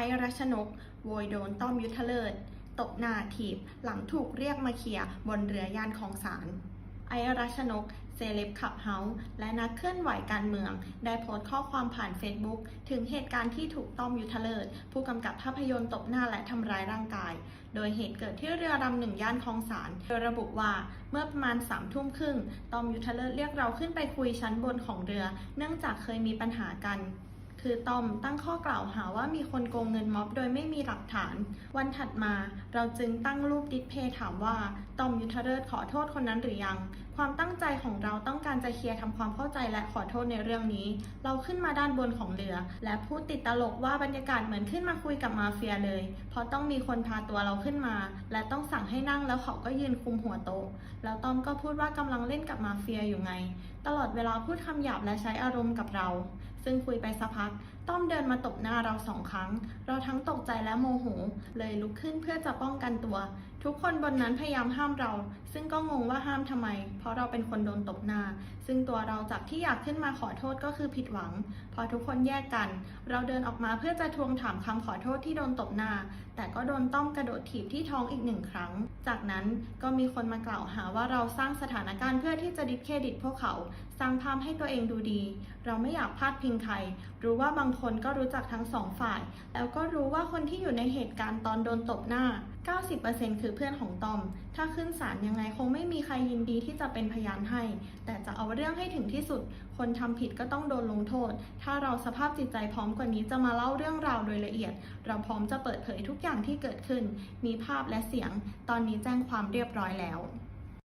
อ้รัชนก โวยโดนต้อมยุทธเลิศตบหน้าถีบ หลังถูกเรียกมาเคลียบนเรือย่านของศาลไอรัชนก เซเลบขับเฮาส์และนักเคลื่อนไหวการเมือง ได้โพสต์ข้อความผ่านเฟซบุ๊กถึงเหตุการณ์ที่ถูกต้อมยุทธเลิศ ผู้กำกับภาพยนตร์ตบหน้าและทำร้ายร่างกาย โดยเหตุเกิดที่เรือลำหนึ่งย่านคลองสารโดยระบุว่าเมื่อประมาณสามทุ่มครึ่งต้อมยุทธเลิศเรียกเราขึ้นไปคุยชั้นบนของเรือ เนื่องจากเคยมีปัญหากัน คือตอมตั้งข้อกล่าวหาว่ามีคนโกงเงินม็อบโดยไม่มีหลักฐาน วันถัดมาเราจึงตั้งรูปดิสเพย์ถามว่าตอมยุทธเลิศขอโทษคนนั้นหรือยัง ความตั้งใจของเราต้องการจะเคลียร์ทำความเข้าใจและขอโทษในเรื่องนี้ เราขึ้นมาด้านบนของเรือ และพูดติดตลกว่าบรรยากาศเหมือนขึ้นมาคุยกับมาเฟียเลย เพราะต้องมีคนพาตัวเราขึ้นมา และต้องสั่งให้นั่งแล้วเขาก็ยืนคุมหัวโต๊ะแล้วตอมก็พูดว่ากำลังเล่นกับมาเฟียอยู่ไง ตลอดเวลาพูดคำหยาบและใช้อารมณ์กับเราซึ่งคุยไปสักพักต้อมเดินมาตบหน้าเราสองครั้ง เราทั้งตกใจและโมโห เลยลุกขึ้นเพื่อจะป้องกันตัว ทุกคนบนนั้นพยายามห้ามเรา ซึ่งก็งงว่าห้ามทำไม เพราะเราเป็นคนโดนตบหน้า ซึ่งตัวเราจากที่อยากขึ้นมาขอโทษก็คือผิดหวัง พอทุกคนแยกกัน เราเดินออกมาเพื่อจะทวงถามคำขอโทษที่โดนตบหน้า แต่ก็โดนต้อมกระโดดถีบที่ท้องอีกหนึ่งครั้ง จากนั้นก็มีคนมากล่าวหาว่าเราสร้างสถานการณ์เพื่อที่จะดิสเครดิตพวกเขา สร้างภาพให้ตัวเองดูดี เราไม่อยากพลาดพิงใคร รู้ว่าบางางคนก็รู้จักทั้งสองฝ่าย แล้วก็รู้ว่าคนที่อยู่ในเหตุการณ์ตอนโดนตบหน้า 90%คือเพื่อนของตอม ถ้าขึ้นศาลยังไงคงไม่มีใครยินดีที่จะเป็นพยานให้ แต่จะเอาเรื่องให้ถึงที่สุด คนทำผิดก็ต้องโดนลงโทษ ถ้าเราสภาพจิตใจพร้อมกว่านี้จะมาเล่าเรื่องราวโดยละเอียด เราพร้อมจะเปิดเผยทุกอย่างที่เกิดขึ้น มีภาพและเสียง ตอนนี้แจ้งความเรียบร้อยแล้ว